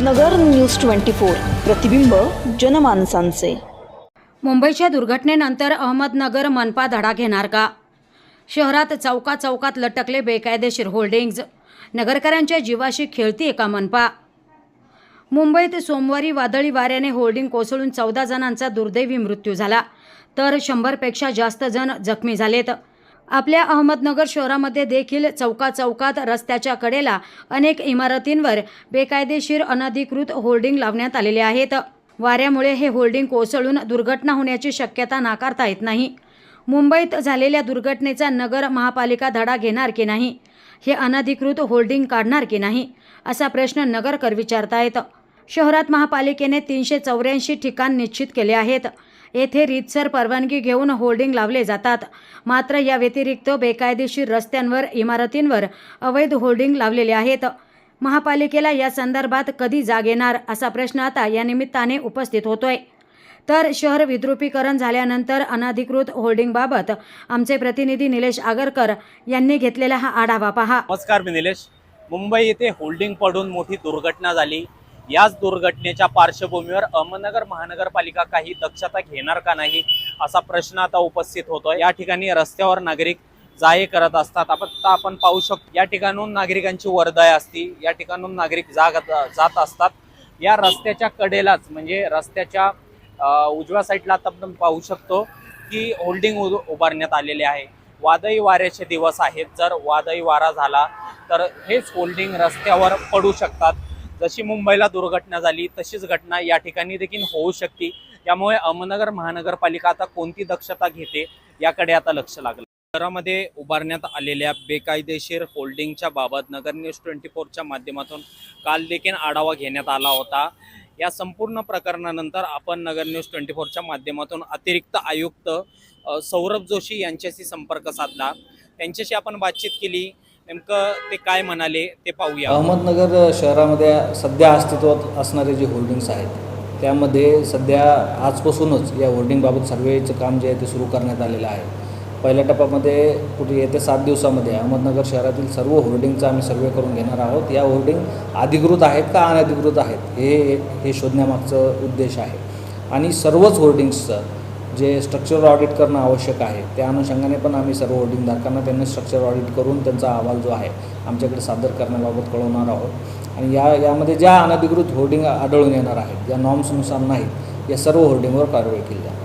नगर news twenty four. प्रतिबिंब जनमानसांचे. मुंबईच्या दुर्घटनेनंतर अहमदनगर मनपा धडा घेणार का? शहरात चौका चौकात लटकले बेकायदेशीर होल्डिंग्ज. नगरकरांच्या जीवाशी खेळतीये का मनपा. मुंबईत सोमवारी वादळी वाऱ्याने होल्डिंग कोसळून चौदा जणांचा दुर्दैवी मृत्यू झाला. तर शंभरपेक्षा जास्त जण जखमी झालेत. आपल्या अहमदनगर शहरामध्ये देखील चौका चौकात रस्त्याच्या कडेला अनेक इमारतींवर बेकायदेशीर अनधिकृत होल्डिंग लावण्यात आलेले आहेत. वाऱ्यामुळे हे होल्डिंग कोसळून दुर्घटना होण्याची शक्यता नाकारता येत नाही. मुंबईत झालेल्या दुर्घटनेचा नगर महापालिका धडा घेणार की नाही? हे अनधिकृत होल्डिंग काढणार की नाही? असा प्रश्न नगरकर विचारतायत. शहरात महापालिकेने तीनशे चौऱ्याऐंशी ठिकाण निश्चित केले आहेत. येथे रीतसर परवानगी घेऊन होर्डिंग लावले जातात. मात्र या व्यतिरिक्त बेकायदेशीर रस्त्यांवर इमारतींवर अवैध होर्डिंग लावलेले आहेत. महापालिकेला या संदर्भात कधी जाग येणार असा प्रश्न आता या निमित्ताने उपस्थित होतोय. तर शहर विद्रुपीकरण झाल्यानंतर अनधिकृत होर्डिंगबाबत आमचे प्रतिनिधी निलेश आगरकर यांनी घेतलेला हा आढावा पहा. नमस्कार मी निलेश. मुंबई येथे होल्डिंग पडून मोठी दुर्घटना झाली. याच दुर्घटनेच्या पार्श्वभूमीवर अहमदनगर महानगरपालिका काही दक्षता घेणार का नाही असा प्रश्न आता उपस्थित होतोय. या ठिकाणी रस्त्यावर नागरिक जाये करत असतात. आपण आता आपण पाहू शकतो या ठिकाणून नागरिकांची वर्दळ असती या ठिकाणून नागरिक जाग जात असतात. या रस्त्याच्या कडेलाच म्हणजे रस्त्याच्या उजव्या साईडला आता आपण पाहू शकतो की होल्डिंग उभारण्यात आलेले आहे. वादळी वाऱ्याचे दिवस आहेत. जर वादळी वारा झाला तर हेच होल्डिंग रस्त्यावर पडू शकतात. जशी मुंबईला दुर्घटना झाली तशीच घटना या ठिकाणी देखील होऊ शकते. त्यामुळे अहमदनगर महानगरपालिका आता कोणती दक्षता घेते याकडे आता लक्ष लागलं. शहरामध्ये उभारण्यात आलेल्या बेकायदेशीर होल्डिंगच्या बाबत नगर न्यूज ट्वेंटी फोरच्या माध्यमातून काल देखील आढावा घेण्यात आला होता. या संपूर्ण प्रकरणानंतर आपण नगर न्यूज ट्वेंटी फोरच्या माध्यमातून अतिरिक्त आयुक्त सौरभ जोशी यांच्याशी संपर्क साधला. त्यांच्याशी आपण बातचीत केली. नेमकं ते काय म्हणाले ते पाहूया. अहमदनगर शहरामध्ये सध्या अस्तित्वात असणारे जे होल्डिंग्स आहेत त्यामध्ये सध्या आजपासूनच या होल्डिंगबाबत सर्वेचं काम जे आहे ते सुरू करण्यात आलेलं आहे. पहिल्या टप्प्यामध्ये कुठे येत्या सात दिवसामध्ये अहमदनगर शहरातील सर्व होल्डिंगचा आम्ही सर्वे करून घेणार आहोत. या होल्डिंग अधिकृत आहेत का अनधिकृत आहेत हे हे शोधण्यामागचं उद्देश आहे. आणि सर्वच होल्डिंग्सचं जे स्ट्रक्चर ऑडिट करणं आवश्यक आहे त्या अनुषंगाने पण आम्ही सर्व होल्डिंगधारकांना त्यांना स्ट्रक्चर ऑडिट करून त्यांचा अहवाल जो आहे आमच्याकडे सादर करण्याबाबत कळवणार आहोत. आणि या यामध्ये ज्या अनधिकृत होल्डिंग आढळून येणार आहेत ज्या नॉर्म्सनुसार नाहीत या सर्व होल्डिंगवर कारवाई केली जाणार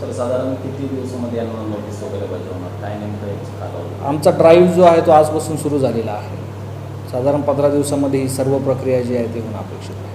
सर साधारण किती दिवसामध्ये नोटीस वगैरे बजावणार? काय नेमकं आमचा ड्राईव्ह जो आहे तो आजपासून सुरू झालेला आहे. साधारण पंधरा दिवसामध्ये ही सर्व प्रक्रिया जी आहे ती होणं अपेक्षित आहे.